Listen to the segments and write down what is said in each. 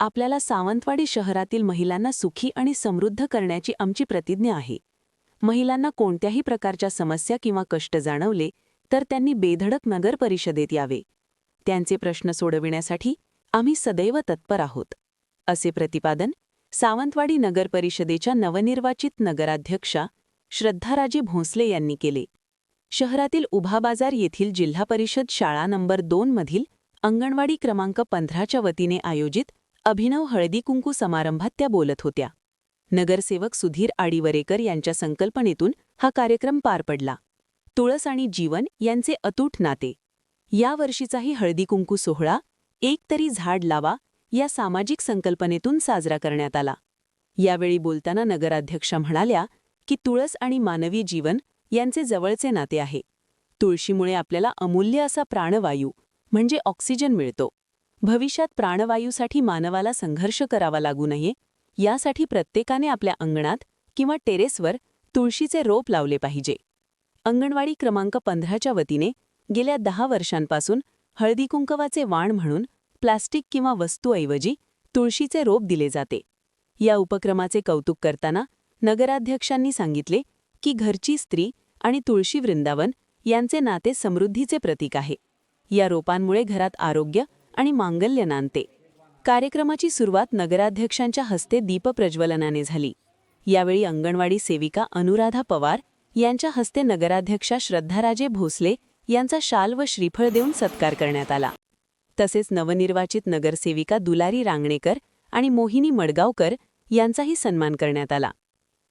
आपल्याला सावंतवाडी शहरातील महिलांना सुखी आणि समृद्ध करण्याची आमची प्रतिज्ञा आहे. महिलांना कोणत्याही प्रकारच्या समस्या किंवा कष्ट जाणवले तर त्यांनी बेधडक नगर परिषदेत यावे. त्यांचे प्रश्न सोडविण्यासाठी आम्ही सदैव तत्पर आहोत. असे प्रतिपादन सावंतवाडी नगर परिषदेच्या नवनिर्वाचित नगराध्यक्षा श्रद्धाराजे भोसले यांनी केले. शहरातील उभा बाजार येथील जिल्हा परिषद शाळा नंबर दोन मधील अंगणवाडी क्रमांक पंधराच्या वतीने आयोजित अभिनव हळदी कुंकू समारंभात त्या बोलत होत्या. नगरसेवक सुधीर आडीवरेकर यांच्या संकल्पनेतून हा कार्यक्रम पार पडला. तुळस आणि जीवन यांचे अतूट नाते. या वर्षीचाही हळदी कुंकू सोहळा एक तरी झाड लावा या सामाजिक संकल्पनेतून साजरा करण्यात आला. यावेळी बोलताना नगराध्यक्षा म्हणाल्या की तुळस आणि मानवी जीवन यांचे जवळचे नाते आहे. तुळशीमुळे आपल्याला अमूल्य असा प्राणवायू म्हणजे ऑक्सिजन मिळतो. भविष्यात प्राणवायूसाठी मानवाला संघर्ष करावा लागू नये यासाठी प्रत्येकाने आपल्या अंगणात किंवा टेरेसवर तुळशीचे रोप लावले पाहिजे. अंगणवाडी क्रमांक पंधराच्या वतीने गेल्या दहा वर्षांपासून हळदीकुंकवाचे वाण म्हणून प्लास्टिक किंवा वस्तूऐवजी तुळशीचे रोप दिले जाते. या उपक्रमाचे कौतुक करताना नगराध्यक्षांनी सांगितले की घरची स्त्री आणि तुळशी वृंदावन यांचे नाते समृद्धीचे प्रतीक आहे. या रोपांमुळे घरात आरोग्य आणि मांगल्य नांदते कार्यक्रमाची सुरुवात नगराध्यक्षांच्या हस्ते दीपप्रज्वलनाने झाली. यावेळी अंगणवाडी सेविका अनुराधा पवार यांच्या हस्ते नगराध्यक्षा श्रद्धाराजे भोसले यांचा शाल व श्रीफळ देऊन सत्कार करण्यात आला. तसेच नवनिर्वाचित नगरसेविका दुलारी रांगणेकर आणि मोहिनी मडगावकर यांचाही सन्मान करण्यात आला.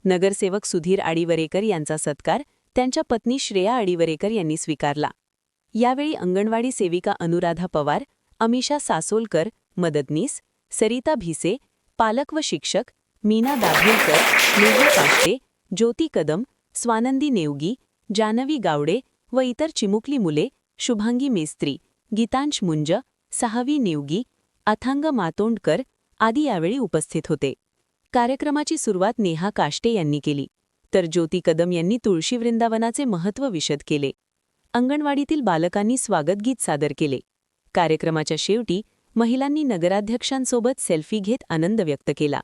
नगरसेवक सुधीर आडीवरेकर यांचा सत्कार त्यांच्या पत्नी श्रेया आडीवरेकर यांनी स्वीकारला. यावेळी अंगणवाडी सेविका अनुराधा पवार अमिषा सासोलकर मदतनीस सरिता भिसे पालक व शिक्षक मीना दाभोलकर मेहुल काष्टे ज्योती कदम स्वानंदी नेवगी जानवी गावडे व इतर चिमुकली मुले शुभांगी मेस्त्री गीतांश मुंज सहावी नेवगी अथांग मातोंडकर आदी यावेळी उपस्थित होते. कार्यक्रमाची सुरुवात नेहा काष्टे यांनी केली. तर ज्योती कदम यांनी तुळशी वृंदावनाचे महत्त्व विशद केले. अंगणवाडीतील बालकांनी स्वागतगीत सादर केले. कार्यक्रमाच्या शेवटी महिलांनी नगराध्यक्षांसोबत सेल्फी घेत आनंद व्यक्त केला.